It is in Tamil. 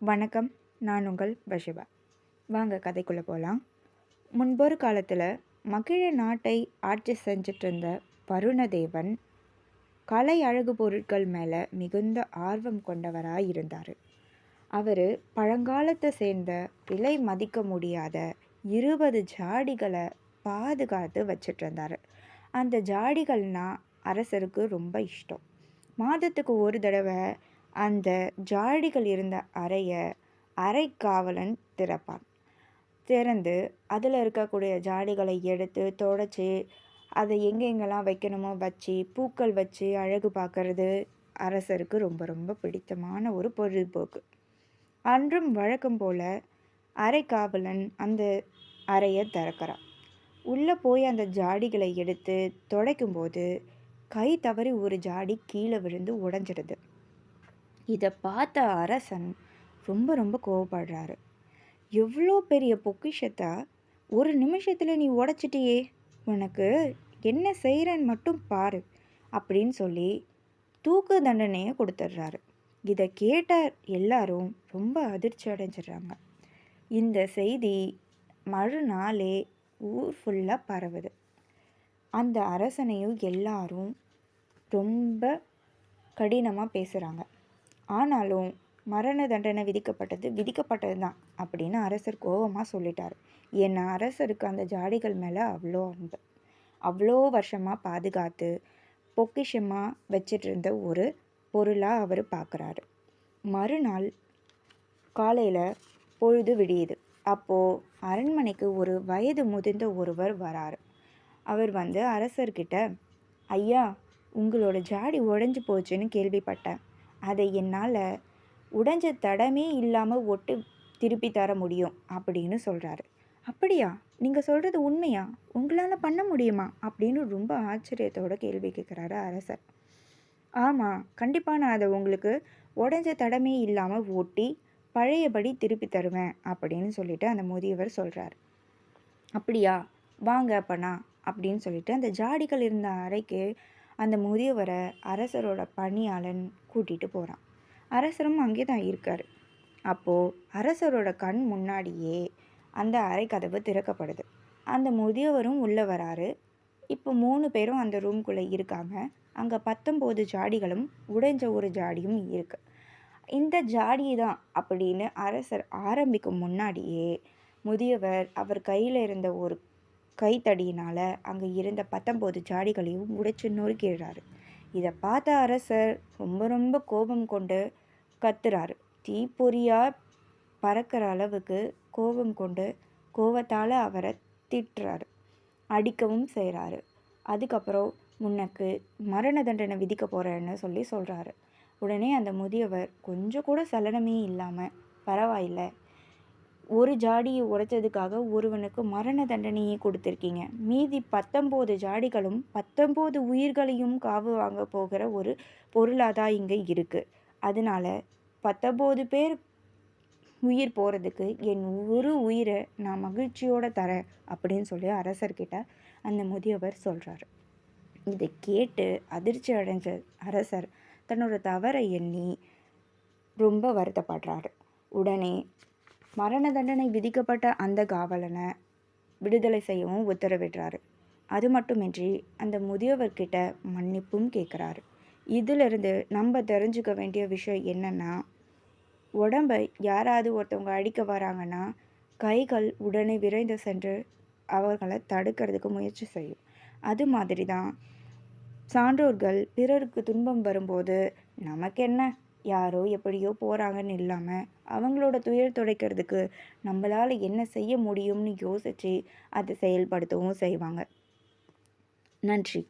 வணக்கம் நான் உங்கள் பஷிபா வாங்க கதைக்குள்ளே போகலாம் முன்பொரு காலத்தில் மகிழ நாட்டை ஆட்சி செஞ்சுட்டு இருந்த வருணதேவன் கலை அழகு பொருட்கள் மேலே மிகுந்த ஆர்வம் கொண்டவராக இருந்தார். அவர் பழங்காலத்தை சேர்ந்த விலை மதிக்க முடியாத இருபது ஜாடிகளை பாதுகாத்து வச்சிட்டு இருந்தார் அந்த ஜாடிகள்னால் அரசருக்கு ரொம்ப இஷ்டம். மாதத்துக்கு ஒரு தடவை அந்த ஜாடிகள் இருந்த அறையை அறைக்காவலன் திறப்பான். திறந்து அதில் இருக்கக்கூடிய ஜாடிகளை எடுத்து தொடச்சி அதை எங்கெங்கெல்லாம் வைக்கணுமோ வச்சு பூக்கள் வச்சு அழகு பார்க்கறது அரசருக்கு ரொம்ப ரொம்ப பிடித்தமான ஒரு பொழுதுபோக்கு. அன்றும் வழக்கம் போல் அறைக்காவலன் அந்த அறையை திறக்கிறான். உள்ளே போய் அந்த ஜாடிகளை எடுத்து துடைக்கும்போது கை தவறி ஒரு ஜாடி கீழே விழுந்து உடஞ்சிடுது. இதை பார்த்த அரசன் ரொம்ப ரொம்ப கோவப்படுறாரு. எவ்வளோ பெரிய பொக்கிஷத்தை ஒரு நிமிஷத்தில் நீ உடச்சிட்டியே? உனக்கு என்ன செய்கிறன்னு மட்டும் பாரு அப்படின்னு சொல்லி தூக்கு தண்டனையை கொடுத்துட்றாரு. இதை கேட்ட எல்லாரும் ரொம்ப அதிர்ச்சி அடைஞ்சிடுறாங்க. இந்த செய்தி மறுநாளே ஊர் ஃபுல்லாக பரவுது. அந்த அரசனையும் எல்லாரும் ரொம்ப கடினமாக பேசுகிறாங்க ஆனாலும் மரண தண்டனை விதிக்கப்பட்டது விதிக்கப்பட்டது தான் அப்படின்னு அரசர் கோபமாக சொல்லிட்டார். ஏன்னா அரசருக்கு அந்த ஜாடிகள் மேலே அவ்வளோ அன்பு. அவ்வளோ வருஷமாக பாதுகாத்து பொக்கிஷமாக வச்சிட்டு இருந்த ஒரு பொருளாக அவர் பார்க்குறாரு மறுநாள் காலையில் பொழுது விடியுது. அப்போது அரண்மனைக்கு ஒரு வயது முதிர்ந்த ஒருவர் வராரு. அவர் வந்து அரசர்கிட்ட ஐயா உங்களோட ஜாடி உடஞ்சி போச்சுன்னு கேள்விப்பட்டேன். அதை என்னால் உடைஞ்ச தடமே இல்லாமல் ஒட்டு திருப்பி தர முடியும் அப்படின்னு சொல்கிறாரு அப்படியா? நீங்கள் சொல்கிறது உண்மையா? உங்களால் பண்ண முடியுமா? அப்படின்னு ரொம்ப ஆச்சரியத்தோட கேள்வி கேட்குறாரு அரசர். ஆமாம் கண்டிப்பாக நான் அதை உங்களுக்கு உடஞ்ச தடமே இல்லாமல் ஓட்டி பழையபடி திருப்பி தருவேன் அப்படின்னு சொல்லிட்டு அந்த முதியவர் சொல்கிறார் அப்படியா? வாங்க அப்பனா அப்படின்னு சொல்லிட்டு அந்த ஜாடிகள் இருந்த அறைக்கு அந்த முதியவரை அரசரோட பணியாளன் கூட்டிகிட்டு போகிறான் அரசரும் அங்கே தான் இருக்கார். அப்போது அரசரோட கண் முன்னாடியே அந்த அறை கதவு திறக்கப்படுது. அந்த முதியவரும் உள்ளே வராரு. இப்போ மூணு பேரும் அந்த ரூம்குள்ளே இருக்காங்க. அங்கே பத்தொம்போது ஜாடிகளும் உடைஞ்ச ஒரு ஜாடியும் இருக்குது இந்த ஜாடி தான் அப்படின்னு அரசர் ஆரம்பிக்கும் முன்னாடியே முதியவர் அவர் கையில் இருந்த ஒரு கைத்தடியினால் அங்கே இருந்த பத்தொம்போது ஜாடிகளையும் உடைச்சு நொறுக்கிடுறாரு. இதை பார்த்த அரசர் ரொம்ப ரொம்ப கோபம் கொண்டு கத்துறாரு. தீப்பொறியாக பறக்கிற அளவுக்கு கோபம் கொண்டு கோபத்தால் அவரை திட்டுறாரு. அடிக்கவும் செய்கிறாரு அதுக்கப்புறம் உனக்கு மரண தண்டனை விதிக்க போகிறேன்னு சொல்லி சொல்கிறாரு உடனே அந்த முதியவர் கொஞ்சம் கூட சலனமே இல்லாமல் பரவாயில்ல ஒரு ஜாடியை உடைச்சதுக்காக ஒருவனுக்கு மரண தண்டனையை கொடுத்துருக்கீங்க. மீதி பத்தொம்போது ஜாடிகளும் பத்தொம்போது உயிர்களையும் காவு வாங்க போகிற ஒரு பொருளாக தான் இங்கே இருக்குது அதனால பத்தொம்போது பேர் உயிர் போகிறதுக்கு என் ஒரு உயிரை நான் மகிழ்ச்சியோடு தரேன் அப்படின்னு சொல்லி அரசர்கிட்ட அந்த முதியவர் சொல்கிறாரு இதை கேட்டு அதிர்ச்சி அடைஞ்ச அரசர் தன்னோட தவறை எண்ணி ரொம்ப வருத்தப்படுறாரு. உடனே மரண தண்டனை விதிக்கப்பட்ட அந்த காவலனை விடுதலை செய்யவும் உத்தரவிடுறாரு. அது மட்டுமின்றி அந்த முதியவர்கிட்ட மன்னிப்பும் கேட்குறாரு. இதிலிருந்து நம்ம தெரிஞ்சுக்க வேண்டிய விஷயம் என்னென்னா உடம்பை யாராவது ஒருத்தவங்க அடிக்க வராங்கன்னா கைகள் உடனே விரைந்து சென்று அவர்களை தடுக்கிறதுக்கு முயற்சி செய்யும். அது மாதிரி தான் சான்றோர்கள் பிறருக்கு துன்பம் வரும்போது நமக்கு என்ன யாரோ எப்படியோ போகிறாங்கன்னு இல்லாமல் அவங்களோட துயர் துடைக்கிறதுக்கு நம்மளால் என்ன செய்ய முடியும்னு யோசித்து அதை செயல்படுத்தவும் செய்வாங்க. நன்றி.